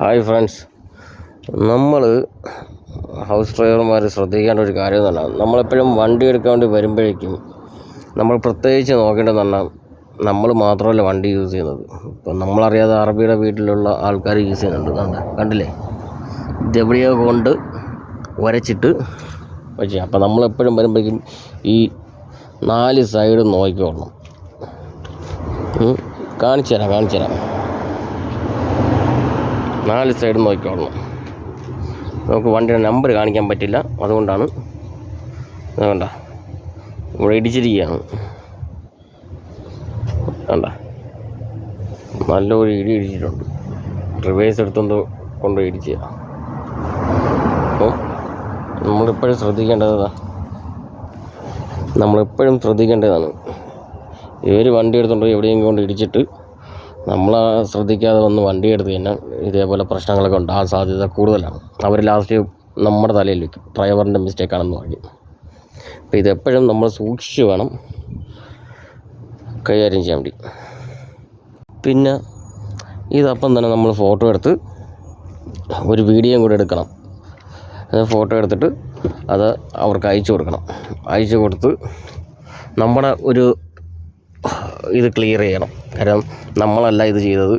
Hi friends. നമ്മൾ house ഡ്രൈവർമാർ ശ്രദ്ധിക്കേണ്ട ഒരു കാര്യം തന്നെ നമ്മളെപ്പോഴും വണ്ടി എടുക്കാൻ വേണ്ടി വരുമ്പോഴേക്കും നമ്മൾ പ്രത്യേകിച്ച് നോക്കേണ്ടത് തന്നെ നമ്മൾ മാത്രമല്ല വണ്ടി യൂസ് ചെയ്യുന്നത്. ഇപ്പം നമ്മളറിയാതെ അറബിയുടെ വീട്ടിലുള്ള ആൾക്കാർ യൂസ് ചെയ്യുന്നുണ്ട്. കണ്ട കണ്ടില്ലേ? ഇതെവിടെയോ കൊണ്ട് വരച്ചിട്ട് വെച്ച്. അപ്പം നമ്മളെപ്പോഴും വരുമ്പോഴേക്കും ഈ നാല് സൈഡും നോക്കിക്കോളണം. കാണിച്ചു തരാം കാണിച്ചു തരാം. നാല് സൈഡ് നോക്കിക്കോളണം. നമുക്ക് വണ്ടിയുടെ നമ്പർ കാണിക്കാൻ പറ്റില്ല. അതുകൊണ്ടാണ് അതുകൊണ്ട ഇവിടെ ഇടിച്ചിരിക്കുകയാണ്. വേണ്ട നല്ലൊരു ഇടി ഇടിച്ചിട്ടുണ്ട്. റിവേഴ്സ് എടുത്തുകൊണ്ട് കൊണ്ട് ഇടിച്ചു. അപ്പോൾ നമ്മളിപ്പോഴും ശ്രദ്ധിക്കേണ്ടതാ നമ്മളെപ്പോഴും ശ്രദ്ധിക്കേണ്ടതാണ്. ഇവർ വണ്ടി എടുത്തുകൊണ്ട് എവിടെയെങ്കിലും കൊണ്ട് ഇടിച്ചിട്ട് നമ്മൾ ശ്രദ്ധിക്കാതെ വന്ന് വണ്ടി എടുത്ത് കഴിഞ്ഞാൽ ഇതേപോലെ പ്രശ്നങ്ങളൊക്കെ ഉണ്ടാകാൻ സാധ്യത കൂടുതലാണ്. അവർ ലാസ്റ്റ് നമ്മുടെ തലയിൽ വയ്ക്കും ഡ്രൈവറിന്റെ മിസ്റ്റേക്കാണെന്ന് പറയും. അപ്പോൾ ഇതെപ്പോഴും നമ്മൾ സൂക്ഷിച്ച് വേണം കൈകാര്യം ചെയ്യാൻ വേണ്ടി. പിന്നെ ഇതപ്പം തന്നെ നമ്മൾ ഫോട്ടോ എടുത്ത് ഒരു വീഡിയോയും കൂടെ എടുക്കണം. ഫോട്ടോ എടുത്തിട്ട് അത് അവർക്ക് അയച്ചു കൊടുക്കണം. അയച്ചു കൊടുത്ത് നമ്മുടെ ഒരു ഇത് ക്ലിയർ ചെയ്യണം. കാരണം നമ്മളല്ല ഇത് ചെയ്തത്.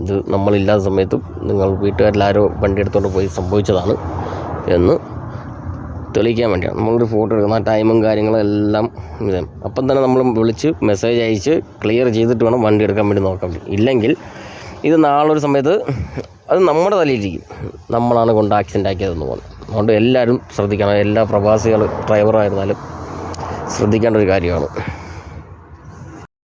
ഇത് നമ്മളില്ലാത്ത സമയത്തും നിങ്ങൾ വീട്ടുകാരെല്ലാവരും വണ്ടി എടുത്തുകൊണ്ട് പോയി സംഭവിച്ചതാണ് എന്ന് തെളിയിക്കാൻ വേണ്ടിയാണ്. നമ്മളൊരു ഫോട്ടോ എടുക്കുന്ന ആ ടൈമും കാര്യങ്ങളും എല്ലാം ഇത്. അപ്പം തന്നെ നമ്മൾ വിളിച്ച് മെസ്സേജ് അയച്ച് ക്ലിയർ ചെയ്തിട്ട് വേണം വണ്ടി എടുക്കാൻ വേണ്ടി നോക്കാൻ വേണ്ടി. ഇല്ലെങ്കിൽ ഇത് നാളൊരു സമയത്ത് അത് നമ്മുടെ തലയിലിരിക്കും. നമ്മളാണ് കൊണ്ട് ആക്സിഡന്റ് ആക്കിയതെന്ന് പോകുന്നത് അതുകൊണ്ട് എല്ലാവരും ശ്രദ്ധിക്കണം. എല്ലാ പ്രവാസികൾ ഡ്രൈവറായിരുന്നാലും ശ്രദ്ധിക്കേണ്ട ഒരു കാര്യമാണ്.